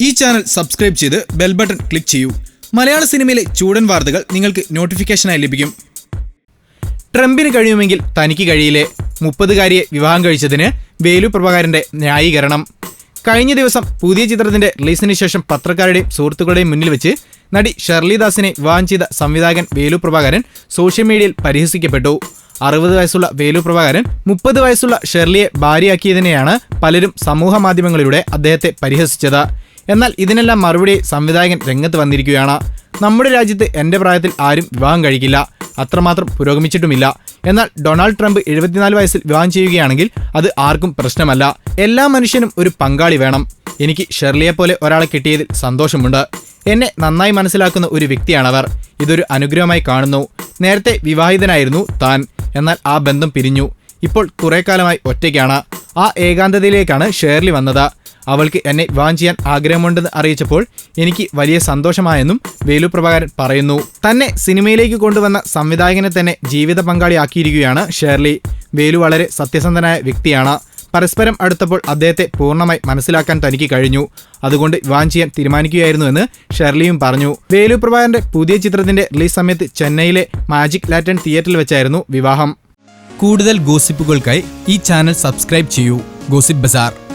ഈ channel subscribe ചെയ്ത് bell button click ചെയ്യൂ. മലയാള സിനിമയിലെ ചൂടൻ വാർത്തകൾ നിങ്ങൾക്ക് നോട്ടിഫിക്കേഷനായി ലഭിക്കും. ട്രംപിന് കഴിയുമെങ്കിൽ തനിക്ക് കഴിയില്ലേ? മുപ്പതുകാരിയെ വിവാഹം കഴിച്ചതിന് വേലു പ്രഭാകരന്റെ ന്യായീകരണം. കഴിഞ്ഞ ദിവസം പുതിയ ചിത്രത്തിന്റെ റിലീസിന് ശേഷം പത്രക്കാരുടെയും സുഹൃത്തുക്കളുടെയും മുന്നിൽ വെച്ച് നടി ഷെർലി ദാസിനെ വിവാഹം ചെയ്ത സംവിധായകൻ വേലു പ്രഭാകരൻ സോഷ്യൽ മീഡിയയിൽ പരിഹസിക്കപ്പെട്ടു. അറുപത് വയസ്സുള്ള വേലു പ്രഭാകരൻ മുപ്പത് വയസ്സുള്ള ഷെർലിയെ ഭാര്യയാക്കിയതിനെയാണ് പലരും സമൂഹ മാധ്യമങ്ങളിലൂടെ അദ്ദേഹത്തെ പരിഹസിച്ചത്. എന്നാൽ ഇതിനെല്ലാം മറുപടി സംവിധായകൻ രംഗത്ത് വന്നിരിക്കുകയാണ്. നമ്മുടെ രാജ്യത്ത് എന്റെ പ്രായത്തിൽ ആരും വിവാഹം കഴിക്കില്ല. അത്രമാത്രം പുരോഗമിച്ചിട്ടുമില്ല. എന്നാൽ ഡൊണാൾഡ് ട്രംപ് എഴുപത്തിനാല് വയസ്സിൽ വിവാഹം ചെയ്യുകയാണെങ്കിൽ അത് ആർക്കും പ്രശ്നമല്ല. എല്ലാ മനുഷ്യനും ഒരു പങ്കാളി വേണം. എനിക്ക് ഷെർലിയെ പോലെ ഒരാളെ കിട്ടിയതിൽ സന്തോഷമുണ്ട്. എന്നെ നന്നായി മനസ്സിലാക്കുന്ന ഒരു വ്യക്തിയാണവർ. ഇതൊരു അനുഗ്രഹമായി കാണുന്നു. നേരത്തെ വിവാഹിതനായിരുന്നു താൻ. എന്നാൽ ആ ബന്ധം പിരിഞ്ഞു. ഇപ്പോൾ കുറെ കാലമായി ഒറ്റയ്ക്കാണ്. ആ ഏകാന്തതയിലേക്കാണ് ഷേർലി വന്നത്. അവൾക്ക് എന്നെ വിവാഹം ചെയ്യാൻ ആഗ്രഹമുണ്ടെന്ന് അറിയിച്ചപ്പോൾ എനിക്ക് വലിയ സന്തോഷമായെന്നും വേലു പ്രഭാകരൻ പറയുന്നു. തന്നെ സിനിമയിലേക്ക് കൊണ്ടുവന്ന സംവിധായകനെ തന്നെ ജീവിത പങ്കാളിയാക്കിയിരിക്കുകയാണ് ഷേർലി. വേലു വളരെ സത്യസന്ധനായ വ്യക്തിയാണ്. പരസ്പരം അടുത്തപ്പോൾ അദ്ദേഹത്തെ പൂർണമായി മനസ്സിലാക്കാൻ തനിക്ക് കഴിഞ്ഞു. അതുകൊണ്ട് വിവാഹം ചെയ്യാൻ തീരുമാനിക്കുകയായിരുന്നുവെന്ന് ഷെർലിയും പറഞ്ഞു. വേലു പ്രഭാകരന്റെ പുതിയ ചിത്രത്തിന്റെ റിലീസ് സമയത്ത് ചെന്നൈയിലെ മാജിക് ലാറ്റൻ തിയേറ്ററിൽ വെച്ചായിരുന്നു വിവാഹം. കൂടുതൽ ഗോസിപ്പുകൾക്കായി ഈ ചാനൽ സബ്സ്ക്രൈബ് ചെയ്യൂ. ഗോസിപ്പ് ബസാർ.